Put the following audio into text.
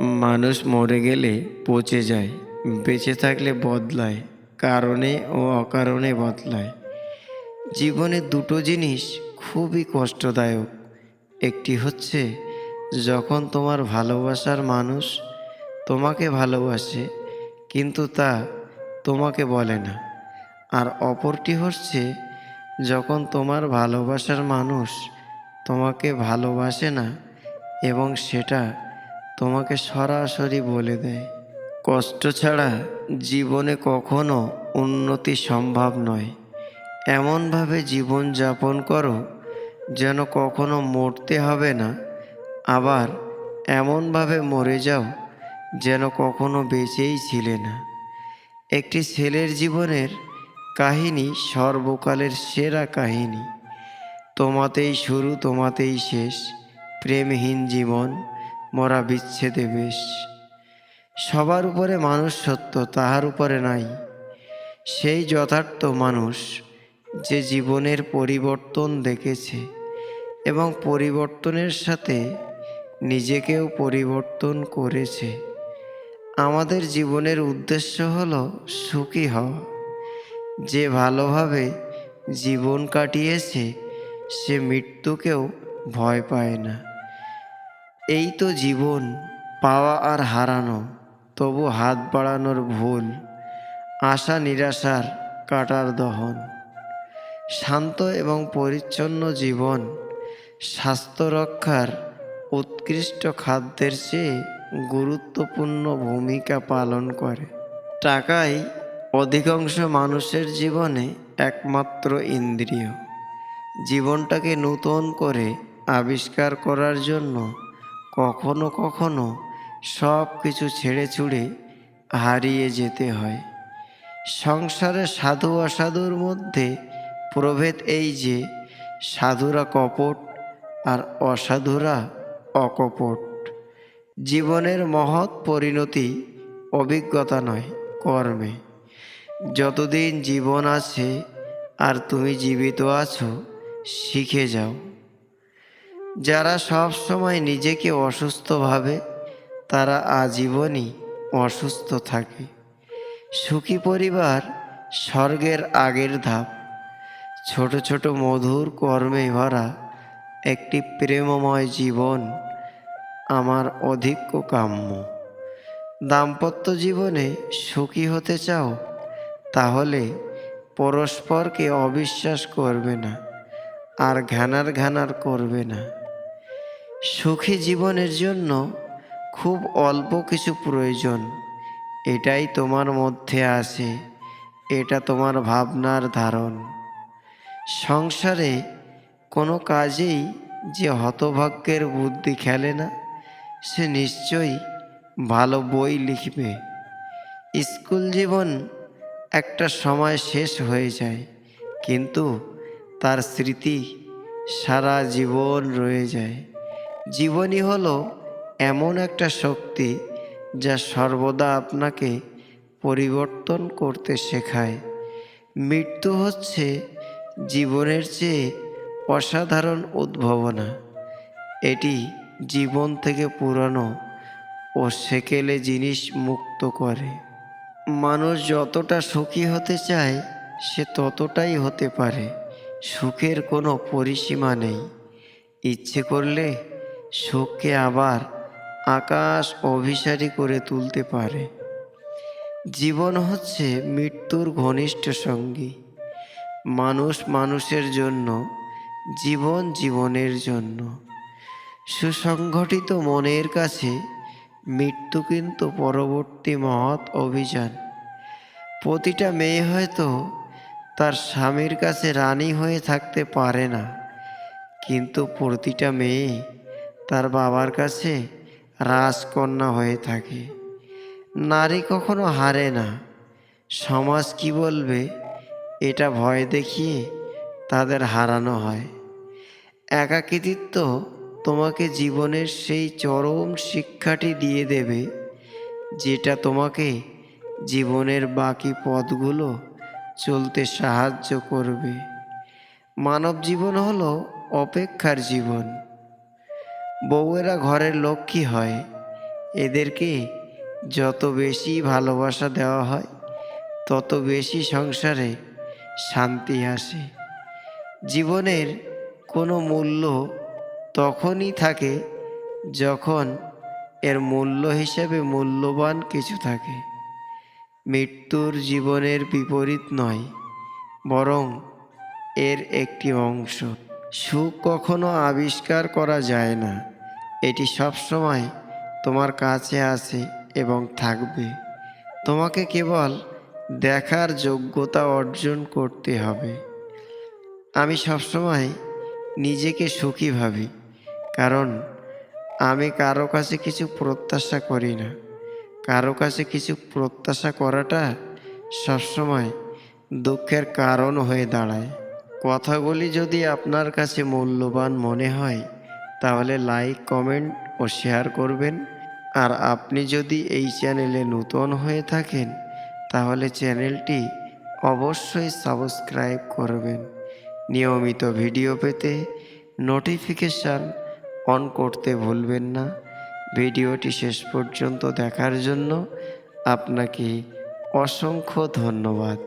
মানুষ মরে গেলে পচে যায়, বেঁচে থাকলে বদলায়, কারণে ও অকারণে বদলায়। জীবনে দুটো জিনিস খুবই কষ্টদায়ক। একটি হচ্ছে, যখন তোমার ভালোবাসার মানুষ তোমাকে ভালোবাসে, কিন্তু তা তোমাকে বলে না। আর অপরটি হচ্ছে, যখন তোমার ভালোবাসার মানুষ তোমাকে ভালোবাসে না, এবং সেটা তোমাকে সরাসরি বলে দেয়। কষ্ট ছাড়া জীবনে কখনো উন্নতি সম্ভব নয়। এমনভাবে জীবন যাপন করো, যেন কখনো মরতে হবে না। আবার এমনভাবে মরে যাও, যেন কখনো বেঁচেই ছিলে না। একটি ছেলের জীবনের কাহিনী সর্বকালের সেরা কাহিনী। তোমাতেই শুরু, তোমাতেই শেষ। প্রেমহীন জীবন মরা বিচ্ছেদে বেশ। সবার উপরে মানুষ সত্য, তাহার উপরে নাই। সেই যথার্থ মানুষ যে জীবনের পরিবর্তন দেখেছে এবং পরিবর্তনের সাথে নিজেকেও পরিবর্তন করেছে। আমাদের জীবনের উদ্দেশ্য হল সুখী হওয়া। যে ভালোভাবে জীবন কাটিয়েছে, সে মৃত্যুকেও ভয় পায় না। এই তো জীবন, পাওয়া আর হারানো, তবু হাত বাড়ানোর ভুল, আশা নিরাশার কাটার দহন। শান্ত এবং পরিচ্ছন্ন জীবন, স্বাস্থ্য রক্ষার উৎকৃষ্ট খাদ্যের চেয়ে গুরুত্বপূর্ণ ভূমিকা পালন করে। টাকাই অধিকাংশ মানুষের জীবনে একমাত্র ইন্দ্রিয়। জীবনটাকে নূতন করে আবিষ্কার করার জন্য কখনো কখনো সব কিছু ছেড়ে ছুড়ে হারিয়ে যেতে হয়। সংসারে সাধু অসাধুর মধ্যে প্রভেদ এই যে, সাধুরা কপট আর অসাধুরা অকপট। জীবনের মহৎ পরিণতি অভিজ্ঞতা নয়, কর্মে। যতদিন জীবন আছে আর তুমি জীবিত আছো, শিখে যাও। যারা সব সময় নিজেকে অসুস্থ ভাবে, তারা আজীবনই অসুস্থ থাকে। সুখী পরিবার স্বর্গের আগের ধাপ। ছোট ছোট মধুর কর্মে ভরা একটি প্রেমময় জীবন আমার অধিক্য কাম্য। দাম্পত্য জীবনে সুখী হতে চাও, তাহলে পরস্পরকে অবিশ্বাস করবে না, আর ঘানার ঘানার করবে না। সুখী জীবনের জন্য খুব অল্প কিছু প্রয়োজন। এটাই তোমার মধ্যে আছে, এটা তোমার ভাবনার ধারণ। সংসারে কোনো কাজেই যে হতভাগ্যের বুদ্ধি খেলে না, সে নিশ্চয়ই ভালো বই লিখবে। স্কুল জীবন একটা সময় শেষ হয়ে যায়, কিন্তু তার স্মৃতি সারা জীবন রয়ে যায়। জীবনই হলো এমন একটা শক্তি যা সর্বদা আপনাকে পরিবর্তন করতে শেখায়। মৃত্যু হচ্ছে জীবনের চেয়ে অসাধারণ উদ্ভাবনা। এটি জীবন থেকে পুরানো ও সেকেলে জিনিস মুক্ত করে। মানুষ যতটা সুখী হতে চায়, সে ততটাই হতে পারে। সুখের কোনো পরিসীমা নেই। ইচ্ছে করলে সুখকে আবার আকাশ অভিসারী করে তুলতে পারে। জীবন হচ্ছে মৃত্যুর ঘনিষ্ঠ সঙ্গী। মানুষ মানুষের জন্য, জীবন জীবনের জন্য। সুসংগঠিত মনের কাছে মৃত্যু কিন্তু পরবর্তী মহৎ অভিযান। প্রতিটা মেয়ে হয়তো তার স্বামীর কাছে রানী হয়ে থাকতে পারে না, কিন্তু প্রতিটা মেয়ে তার বাবার কাছে রাজকন্যা হয়ে থাকে। নারী কখনো হারে না। সমাজ কি বলবে? এটা ভয় দেখিয়ে তাদের হারানো হয়। একাকিত্ব তোমাকে জীবনের সেই চরম শিক্ষাটি দিয়ে দেবে, যেটা তোমাকে জীবনের বাকি পথগুলো চলতে সাহায্য করবে। মানব জীবন হলো অপেক্ষার জীবন। বউয়েরা ঘরের লক্ষ্মী হয়? এদেরকে যত বেশি ভালোবাসা দেওয়া হয়, তত বেশি সংসারে শান্তি আসে। জীবনের কোনো মূল্য তখনই থাকে যখন এর মূল্য হিসেবে মূল্যবান কিছু থাকে। মৃত্যুর জীবনের বিপরীত নয়, বরং এর একটি অংশ। সুখ কখনো আবিষ্কার করা যায় না। এটি সবসময় তোমার কাছে আছে এবং থাকবে। তোমাকে কেবল দেখার যোগ্যতা অর্জন করতে হবে। আমি সবসময় নিজেকে সুখী ভাবি, কারণ আমি কারও কাছে কিছু প্রত্যাশা করি না। কারও কাছে কিছু প্রত্যাশা করাটা সবসময় দুঃখের কারণ হয়ে দাঁড়ায়। কথাগুলি যদি আপনার কাছে মূল্যবান মনে হয় তাহলে লাইক কমেন্ট ও শেয়ার করবেন। আর আপনি যদি এই চ্যানেলে নতুন হয়ে থাকেন, তাহলে চ্যানেলটি অবশ্যই সাবস্ক্রাইব করবেন। নিয়মিত ভিডিও পেতে নোটিফিকেশান অন করতে ভুলবেন না। ভিডিওটি শেষ পর্যন্ত দেখার জন্য আপনাকে অসংখ্য ধন্যবাদ।